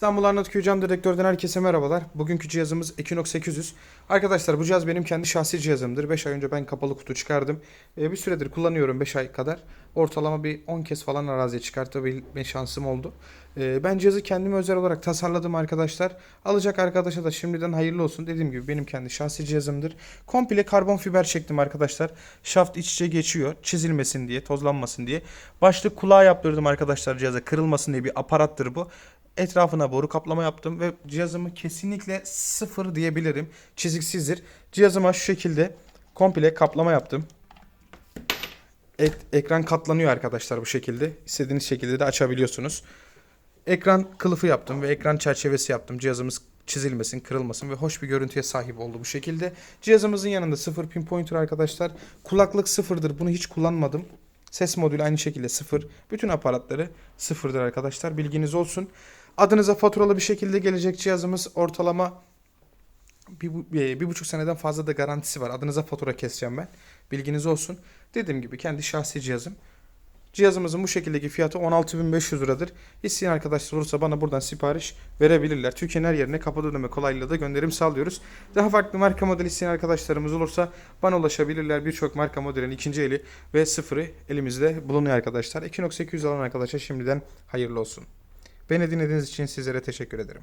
İstanbul Arnavutköy Cam Direktör'den herkese merhabalar. Bugünkü cihazımız Equinox 800. Arkadaşlar bu cihaz benim kendi şahsi cihazımdır. 5 ay önce ben kapalı kutu çıkardım. Ee, bir süredir kullanıyorum 5 ay kadar. Ortalama bir 10 kez falan araziye çıkartabilme şansım oldu. Ee, ben cihazı kendime özel olarak tasarladım arkadaşlar. Alacak arkadaşa da şimdiden hayırlı olsun. Dediğim gibi benim kendi şahsi cihazımdır. Komple karbon fiber çektim arkadaşlar. Şaft iç içe geçiyor. Çizilmesin diye, tozlanmasın diye. Başlık kulağı yaptırdım arkadaşlar cihaza. Kırılmasın diye bir aparattır bu. Etrafına boru kaplama yaptım ve cihazımı kesinlikle sıfır diyebilirim. Çiziksizdir. Cihazıma şu şekilde komple kaplama yaptım. Et, ekran katlanıyor arkadaşlar bu şekilde. İstediğiniz şekilde de açabiliyorsunuz. Ekran kılıfı yaptım ve ekran çerçevesi yaptım. Cihazımız çizilmesin, kırılmasın ve hoş bir görüntüye sahip oldu bu şekilde. Cihazımızın yanında sıfır pinpointer arkadaşlar. Kulaklık sıfırdır. Bunu hiç kullanmadım. Ses modülü aynı şekilde sıfır. Bütün aparatları sıfırdır arkadaşlar. Bilginiz olsun. Adınıza faturalı bir şekilde gelecek cihazımız ortalama bir, bu- e, bir buçuk seneden fazla da garantisi var. Adınıza fatura keseceğim ben. Bilginiz olsun. Dediğim gibi kendi şahsi cihazım. Cihazımızın bu şekildeki fiyatı 16.500 liradır. İsteyen arkadaşlar olursa bana buradan sipariş verebilirler. Türkiye'nin her yerine kapıda ödeme kolaylığıyla da gönderim sağlıyoruz. Daha farklı marka model isteyen arkadaşlarımız olursa bana ulaşabilirler. Birçok marka modelin ikinci eli ve sıfırı elimizde bulunuyor arkadaşlar. Equinox 800 alan arkadaşa şimdiden hayırlı olsun. Beni dinlediğiniz için sizlere teşekkür ederim.